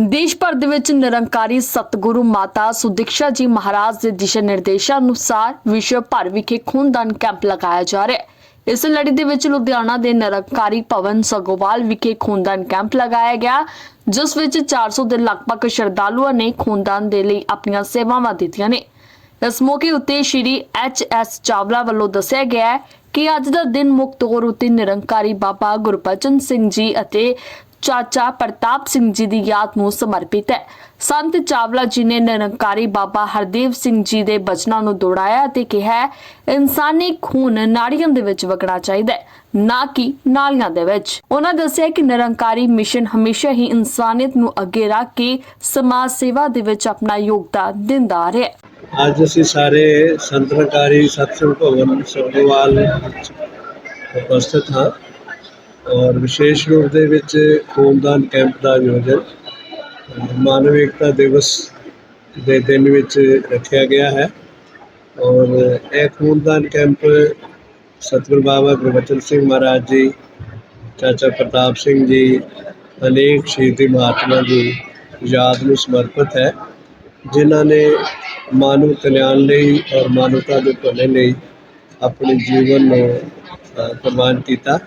ਦੇਸ਼ ਭਰ ਦੇ ਵਿੱਚ ਨਿਰੰਕਾਰੀ ਸਤਿਗੁਰੂ ਮਾਤਾ ਸੁਦਿਕਸ਼ਾ ਜੀ ਮਹਾਰਾਜ ਦੇ ਦਿਸ਼ਾ ਨਿਰਦੇਸ਼ਾਂ ਅਨੁਸਾਰ ਵਿਸ਼ਵ ਭਰ ਵਿਖੇ ਖੂਨਦਾਨ ਕੈਂਪ ਲਗਾਇਆ ਜਾ ਰਿਹਾ ਹੈ। ਇਸ ਲੜੀ ਦੇ ਵਿੱਚ ਲੁਧਿਆਣਾ ਦੇ ਨਿਰੰਕਾਰੀ ਭਵਨ ਸਗੋਵਾਲ ਵਿਖੇ ਖੂਨਦਾਨ ਕੈਂਪ ਲਗਾਇਆ ਗਿਆ, ਜਿਸ ਵਿੱਚ 400 ਦੇ ਲਗਭਗ ਸ਼ਰਧਾਲੂਆਂ ਨੇ ਖੂਨਦਾਨ ਦੇ ਲਈ ਆਪਣੀਆਂ ਸੇਵਾਵਾਂ ਦਿੱਤੀਆਂ ਨੇ। ਇਸ ਮੌਕੇ ਉੱਤੇ ਸ਼੍ਰੀ ਐਚ ਐਸ ਚਾਵਲਾ ਵੱਲੋਂ ਦੱਸਿਆ ਗਿਆ ਹੈ ਕਿ ਅੱਜ ਦਾ ਦਿਨ ਮੁੱਖ ਤੌਰ ਉੱਤੇ ਨਿਰੰਕਾਰੀ ਬਾਬਾ ਗੁਰਬਚਨ ਸਿੰਘ ਜੀ ਅਤੇ ਚਾਚਾ ਪ੍ਰਤਾਪ ਸਿੰਘ ਜੀ ਦੀ ਯਾਦ ਨੂੰ ਸਮਰਪਿਤ ਹੈ। ਸੰਤ ਚਾਵਲਾ ਜੀ ਨੇ ਨਿਰੰਕਾਰੀ ਬਾਬਾ ਹਰਦੇਵ ਸਿੰਘ ਜੀ ਦੇ ਬਚਨਾਂ ਨੂੰ ਦੁਹਰਾਇਆ ਅਤੇ ਕਿਹਾ, ਇਨਸਾਨੀ ਖੂਨ ਨਾੜੀਆਂ ਦੇ ਵਿੱਚ ਵਗਣਾ ਚਾਹੀਦਾ ਹੈ, ਨਾ ਕਿ ਨਾਲੀਆਂ ਦੇ ਵਿੱਚ। ਉਹਨਾਂ ਦੱਸਿਆ ਕਿ ਨਿਰੰਕਾਰੀ ਮਿਸ਼ਨ ਹਮੇਸ਼ਾ ਹੀ ਇਨਸਾਨੀਅਤ ਨੂੰ ਅੱਗੇ ਰੱਖ ਕੇ ਸਮਾਜ ਸੇਵਾ ਦੇ ਵਿੱਚ ਆਪਣਾ ਯੋਗਦਾਨ ਦਿੰਦਾ ਰਿਹਾ ਅੱਜ ਅਸੀਂ ਸਾਰੇ ਸੰਤਨਕਾਰੀ ਸਤਸੰਗ ਭਵਨ ਸਰਗੋਵਾਲ ਉਪਸਥਿਤ ਹਾਂ। ਔਰ ਵਿਸ਼ੇਸ਼ ਰੂਪ ਦੇ ਵਿੱਚ ਖੂਨਦਾਨ ਕੈਂਪ ਦਾ ਆਯੋਜਨ ਅ, ਮਾਨਵ ਏਕਤਾ ਦਿਵਸ ਦੇ ਦਿਨ ਵਿੱਚ ਰੱਖਿਆ ਗਿਆ ਹੈ। ਔਰ ਇਹ ਖੂਨਦਾਨ ਕੈਂਪ ਸਤਿਗੁਰ ਬਾਬਾ ਗੁਰਬਚਨ ਸਿੰਘ ਮਹਾਰਾਜ ਜੀ ਚਾਚਾ ਪ੍ਰਤਾਪ ਸਿੰਘ ਜੀ ਅਨੇਕ ਸ਼ਹੀਦੀ ਮਹਾਤਮਾ ਦੀ ਯਾਦ ਨੂੰ ਸਮਰਪਿਤ ਹੈ ਜਿਨ੍ਹਾਂ ਨੇ ਮਾਨਵ ਕਲਿਆਣ ਲਈ ਔਰ ਮਾਨਵਤਾ ਦੇ ਭਲੇ ਲਈ ਆਪਣੇ ਜੀਵਨ ਨੂੰ ਅ, ਕੁਰਬਾਨ ਕੀਤਾ।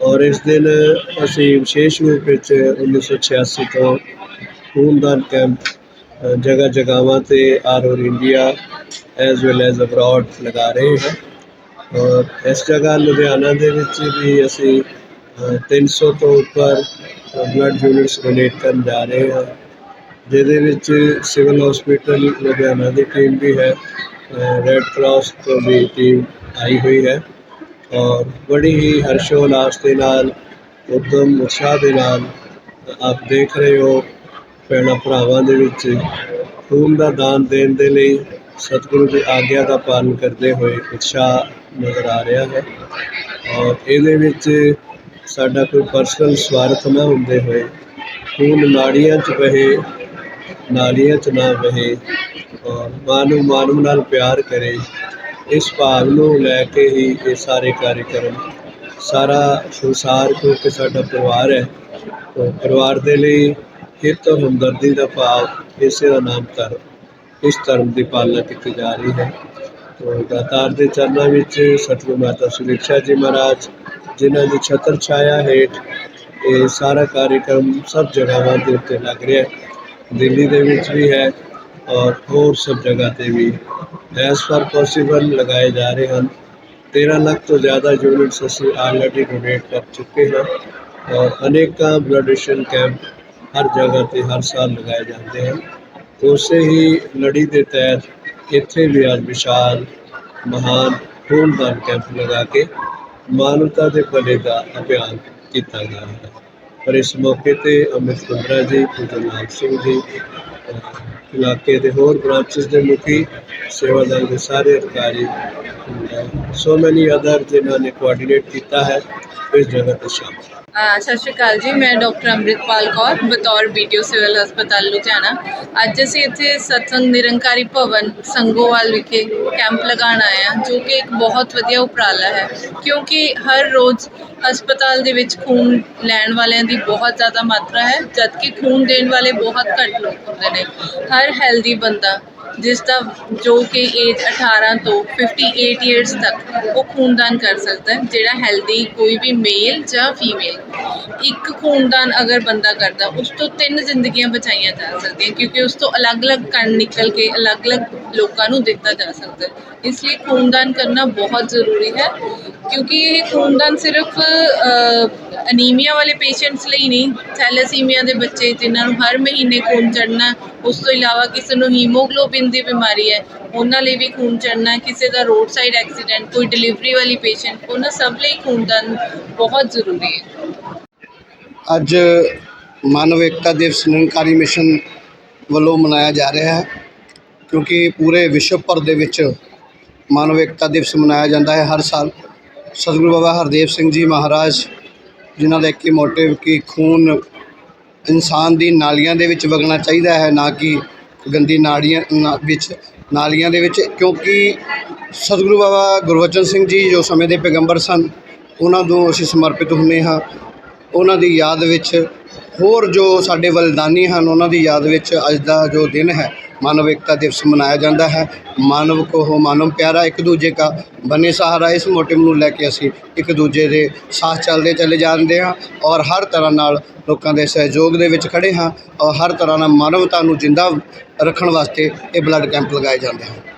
ਔਰ ਇਸ ਦਿਨ ਅਸੀਂ ਵਿਸ਼ੇਸ਼ ਰੂਪ ਵਿੱਚ 1986 ਤੋਂ ਖੂਨਦਾਨ ਕੈਂਪ ਜਗ੍ਹਾ ਜਗ੍ਹਾਵਾਂ ਤੇ all over India as well as abroad ਲਗਾ ਰਹੇ ਹਾਂ। ਔਰ ਇਸ ਜਗ੍ਹਾ ਲੁਧਿਆਣਾ ਦੇ ਵਿੱਚ ਵੀ ਅਸੀਂ ਅ, 300 ਤੋਂ ਉੱਪਰ ਬਲੱਡ ਯੂਨਿਟਸ ਡੋਨੇਟ ਕਰਨ ਜਾ ਰਹੇ ਹਾਂ। ਜਿਹਦੇ ਵਿੱਚ ਸਿਵਲ ਹਸਪੀਟਲ ਲੁਧਿਆਣਾ ਦੀ ਟੀਮ ਵੀ ਹੈ ਰੈੱਡ ਕਰਾਸ ਤੋਂ ਵੀ ਟੀਮ ਆਈ ਹੋਈ ਹੈ। ਔਰ ਬੜੀ ਹੀ ਹਰਸ਼ੋਲਾਸ ਦੇ ਨਾਲ, ਉਦਮ ਉਤਸ਼ਾਹ ਦੇ ਨਾਲ ਆਪ ਦੇਖ ਰਹੇ ਹੋ ਭੈਣਾਂ ਭਰਾਵਾਂ ਦੇ ਵਿੱਚ। ਖੂਨ ਦਾ ਦਾਨ ਦੇਣ ਦੇ ਲਈ ਸਤਿਗੁਰੂ ਦੀ ਆਗਿਆ ਦਾ ਪਾਲਨ ਕਰਦੇ ਹੋਏ ਉਤਸ਼ਾਹ ਨਜ਼ਰ ਆ ਰਿਹਾ ਹੈ। ਔਰ ਇਹਦੇ ਵਿੱਚ ਸਾਡਾ ਕੋਈ ਪਰਸਨਲ ਸਵਾਰਥ ਨਾ ਹੁੰਦੇ ਹੋਏ, ਖੂਨ ਨਾੜੀਆਂ 'ਚ ਵਹੇ ਨਾਲੀਆਂ 'ਚ ਨਾ ਵਹੇ ਔਰ ਮਾਨਵ ਮਾਨਵ ਨਾਲ ਪਿਆਰ ਕਰੇ ਇਸ ਭਾਵ ਨੂੰ ਲੈ ਕੇ ਹੀ ਇਹ ਸਾਰੇ ਕਾਰਜਕ੍ਰਮ, ਸਾਰਾ ਸੰਸਾਰ, ਕਿਉਂਕਿ ਸਾਡਾ ਪਰਿਵਾਰ ਹੈ, ਤਾਂ ਪਰਿਵਾਰ ਦੇ ਲਈ ਹਿੱਤ ਔਰ ਹਮਦਰਦੀ ਦਾ ਭਾਵ ਇਸੇ ਦਾ ਨਾਮ ਧਰਮ, ਇਸ ਧਰਮ ਦੀ ਪਾਲਣਾ ਕੀਤੀ ਜਾ ਰਹੀ ਹੈ। ਤੋ ਦਾਤਾਰ ਦੇ ਚਰਨਾਂ ਵਿੱਚ ਸਤਿਗੁਰੂ ਮਾਤਾ ਸੁਰਿਕਸ਼ਾ ਜੀ ਮਹਾਰਾਜ, ਜਿਨ੍ਹਾਂ ਦੀ ਛਤਰ ਛਾਇਆ ਹੇਠ ਇਹ ਸਾਰਾ ਕਾਰਜਕ੍ਰਮ ਸਭ ਜਗ੍ਹਾਵਾਂ ਦੇ ਉੱਤੇ ਲੱਗ ਰਿਹਾ ਹੈ। ਦਿੱਲੀ ਦੇ ਵਿੱਚ ਵੀ ਹੈ ਔਰ ਹੋਰ ਸਭ ਜਗ੍ਹਾ ਤੇ ਵੀ ਐਸ ਫਾਰ ਪੋਸੀਬਲ ਲਗਾਏ ਜਾ ਰਹੇ ਹਨ। 13 ਲੱਖ ਤੋਂ ਜ਼ਿਆਦਾ ਯੂਨਿਟਸ ਅਸੀਂ ਆਲਰੇਡੀ ਡੋਨੇਟ ਕਰ ਚੁੱਕੇ ਹਾਂ ਔਰ ਅਨੇਕਾਂ ਬਲੱਡ ਕੈਂਪ ਹਰ ਜਗ੍ਹਾ ਤੇ ਹਰ ਸਾਲ ਲਗਾਏ ਜਾਂਦੇ ਹਨ। ਉਸੇ ਹੀ ਲੜੀ ਦੇ ਤਹਿਤ ਇੱਥੇ ਵੀ ਅੱਜ ਵਿਸ਼ਾਲ ਮਹਾਨ ਖੂਨਦਾਨ ਕੈਂਪ ਲਗਾ ਕੇ ਮਾਨਵਤਾ ਦੇ ਭਲੇ ਦਾ ਅਭਿਆਨ ਕੀਤਾ ਗਿਆ ਹੈ। ਪਰ ਇਸ ਮੌਕੇ ਤੇ ਅਮਿਤ ਕੁੰਦਰਾ ਜੀ ਪੂਜਨ ਲਾਲ ਸਿੰਘ ਜੀ ਇਲਾਕੇ ਦੇ ਹੋਰ ਬ੍ਰਾਂਚਸ ਦੇ ਮੁਖੀ ਸੇਵਾਦਾਰ ਦੇ ਸਾਰੇ ਅਧਿਕਾਰੀ ਸੋ ਮੈਨੀ ਅਦਰ ਜਿਨ੍ਹਾਂ ਨੇ ਕੋਆਰਡੀਨੇਟ ਕੀਤਾ ਹੈ, ਇਸ ਜਗ੍ਹਾ ਤੇ ਸ਼ਾਮਲ ਸਤਿ ਸ਼੍ਰੀ ਅਕਾਲ ਜੀ, ਮੈਂ ਡਾਕਟਰ ਅੰਮ੍ਰਿਤਪਾਲ ਕੌਰ, ਬਤੌਰ ਬੀਟੀਓ ਸਿਵਲ ਹਸਪਤਾਲ, ਲੁਧਿਆਣਾ। ਅੱਜ ਅਸੀਂ ਇੱਥੇ ਸਤਸੰਗ ਨਿਰੰਕਾਰੀ ਭਵਨ ਸੰਗੋਵਾਲ ਵਿਖੇ ਕੈਂਪ ਲਗਾਉਣ ਆਏ ਹਾਂ, ਜੋ ਕਿ ਇੱਕ ਬਹੁਤ ਵਧੀਆ ਉਪਰਾਲਾ ਹੈ, ਕਿਉਂਕਿ ਹਰ ਰੋਜ਼ ਹਸਪਤਾਲ ਦੇ ਵਿੱਚ ਖੂਨ ਲੈਣ ਵਾਲਿਆਂ ਦੀ ਬਹੁਤ ਜ਼ਿਆਦਾ ਮਾਤਰਾ ਹੈ, ਜਦਕਿ ਖੂਨ ਦੇਣ ਵਾਲੇ ਬਹੁਤ ਘੱਟ ਲੋਕ ਹੁੰਦੇ ਨੇ। ਹਰ ਹੈਲਦੀ ਬੰਦਾ ਜਿਸ ਦਾ ਜੋ ਕਿ ਏਜ 18 ਤੋਂ 58 ਇਅਰਸ ਤੱਕ ਉਹ ਖੂਨਦਾਨ ਕਰ ਸਕਦਾ ਹੈ, ਜਿਹੜਾ ਹੈਲਦੀ ਕੋਈ ਵੀ ਮੇਲ ਜਾਂ ਫੀਮੇਲ ਇੱਕ ਖੂਨਦਾਨ ਅਗਰ ਬੰਦਾ ਕਰਦਾ, ਉਸ ਤੋਂ ਤਿੰਨ ਜ਼ਿੰਦਗੀਆਂ ਬਚਾਈਆਂ ਜਾ ਸਕਦੀਆਂ, ਕਿਉਂਕਿ ਉਸ ਤੋਂ ਅਲੱਗ-ਅਲੱਗ ਕਣ ਨਿਕਲ ਕੇ ਅਲੱਗ-ਅਲੱਗ ਲੋਕਾਂ ਨੂੰ ਦਿੱਤਾ ਜਾ ਸਕਦਾ ਇਸ ਲਈ ਖੂਨਦਾਨ ਕਰਨਾ ਬਹੁਤ ਜ਼ਰੂਰੀ ਹੈ, ਕਿਉਂਕਿ ਇਹ ਖੂਨਦਾਨ ਸਿਰਫ ਅਨੀਮੀਆ ਵਾਲੇ ਪੇਸ਼ੈਂਟਸ ਲਈ ਨਹੀਂ, ਥੈਲੇਸੀਮੀਆ ਦੇ ਬੱਚੇ, ਜਿਨ੍ਹਾਂ ਨੂੰ ਹਰ ਮਹੀਨੇ ਖੂਨ ਚੜਨਾ ਉਸ ਤੋਂ ਇਲਾਵਾ ਕਿਸੇ ਨੂੰ ਹੀਮੋਗਲੋਬਿਨ ਦੀ ਬਿਮਾਰੀ ਹੈ, ਉਹਨਾਂ ਲਈ ਵੀ ਖੂਨ ਚੜਨਾ ਕਿਸੇ ਦਾ ਰੋਡ ਸਾਈਡ ਐਕਸੀਡੈਂਟ, ਕੋਈ ਡਿਲੀਵਰੀ ਵਾਲੀ ਪੇਸ਼ੈਂਟ, ਉਹਨਾਂ ਸਭ ਲਈ ਖੂਨਦਾਨ ਬਹੁਤ ਜ਼ਰੂਰੀ ਹੈ। ਅੱਜ ਮਾਨਵ ਏਕਤਾ ਦਿਵਸ ਨਿਰੰਕਾਰੀ ਮਿਸ਼ਨ ਵੱਲੋਂ ਮਨਾਇਆ ਜਾ ਰਿਹਾ ਹੈ, ਕਿਉਂਕਿ ਪੂਰੇ ਵਿਸ਼ਵ ਭਰ ਦੇ ਵਿੱਚ ਮਾਨਵ ਏਕਤਾ ਦਿਵਸ ਮਨਾਇਆ ਜਾਂਦਾ ਹੈ ਹਰ ਸਾਲ। ਸਤਿਗੁਰੂ ਬਾਬਾ ਹਰਦੇਵ ਸਿੰਘ ਜੀ ਮਹਾਰਾਜ, ਜਿਨ੍ਹਾਂ ਦਾ ਇੱਕ ਹੀ ਮੋਟਿਵ ਕਿ ਖੂਨ ਇਨਸਾਨ ਦੀ ਨਾਲੀਆਂ ਦੇ ਵਿੱਚ ਵਗਣਾ ਚਾਹੀਦਾ ਹੈ, ਨਾ ਕਿ ਗੰਦੀ ਨਾੜੀਆਂ, ਨਾ- ਵਿੱਚ, ਨਾਲੀਆਂ ਦੇ ਵਿੱਚ, ਕਿਉਂਕਿ ਸਤਿਗੁਰੂ ਬਾਬਾ ਗੁਰਬਚਨ ਸਿੰਘ ਜੀ ਜੋ ਸਮੇਂ ਦੇ ਪੈਗੰਬਰ ਸਨ, ਉਹਨਾਂ ਨੂੰ ਅਸੀਂ ਸਮਰਪਿਤ ਹੁੰਦੇ ਹਾਂ। ਉਹਨਾਂ ਦੀ ਯਾਦ ਵਿੱਚ ਹੋਰ ਜੋ ਸਾਡੇ ਬਲਿਦਾਨੀ ਹਨ, ਉਹਨਾਂ ਦੀ ਯਾਦ ਵਿੱਚ ਅੱਜ ਦਾ ਜੋ ਦਿਨ ਹੈ, ਮਾਨਵ ਏਕਤਾ ਦਿਵਸ ਮਨਾਇਆ ਜਾਂਦਾ ਹੈ। ਮਾਨਵ ਕੋ ਮਾਨਵ ਪਿਆਰਾ, ਇੱਕ ਦੂਜੇ ਦਾ ਬਨੇ ਸਹਾਰਾ, ਇਸ ਮੋਟਿਵ ਨੂੰ ਲੈ ਕੇ ਅਸੀਂ ਇੱਕ ਦੂਜੇ ਦੇ ਸਾਥ ਚੱਲਦੇ ਚਲੇ ਜਾਂਦੇ ਹਾਂ ਔਰ ਹਰ ਤਰ੍ਹਾਂ ਨਾਲ ਲੋਕਾਂ ਦੇ ਸਹਿਯੋਗ ਦੇ ਵਿੱਚ ਖੜੇ ਹਾਂ ਔਰ ਹਰ ਤਰ੍ਹਾਂ ਨਾਲ ਮਾਨਵਤਾ ਨੂੰ ਜਿੰਦਾ ਰੱਖਣ ਵਾਸਤੇ ਇਹ ਬਲੱਡ ਕੈਂਪ ਲਗਾਏ ਜਾਂਦੇ ਹਨ।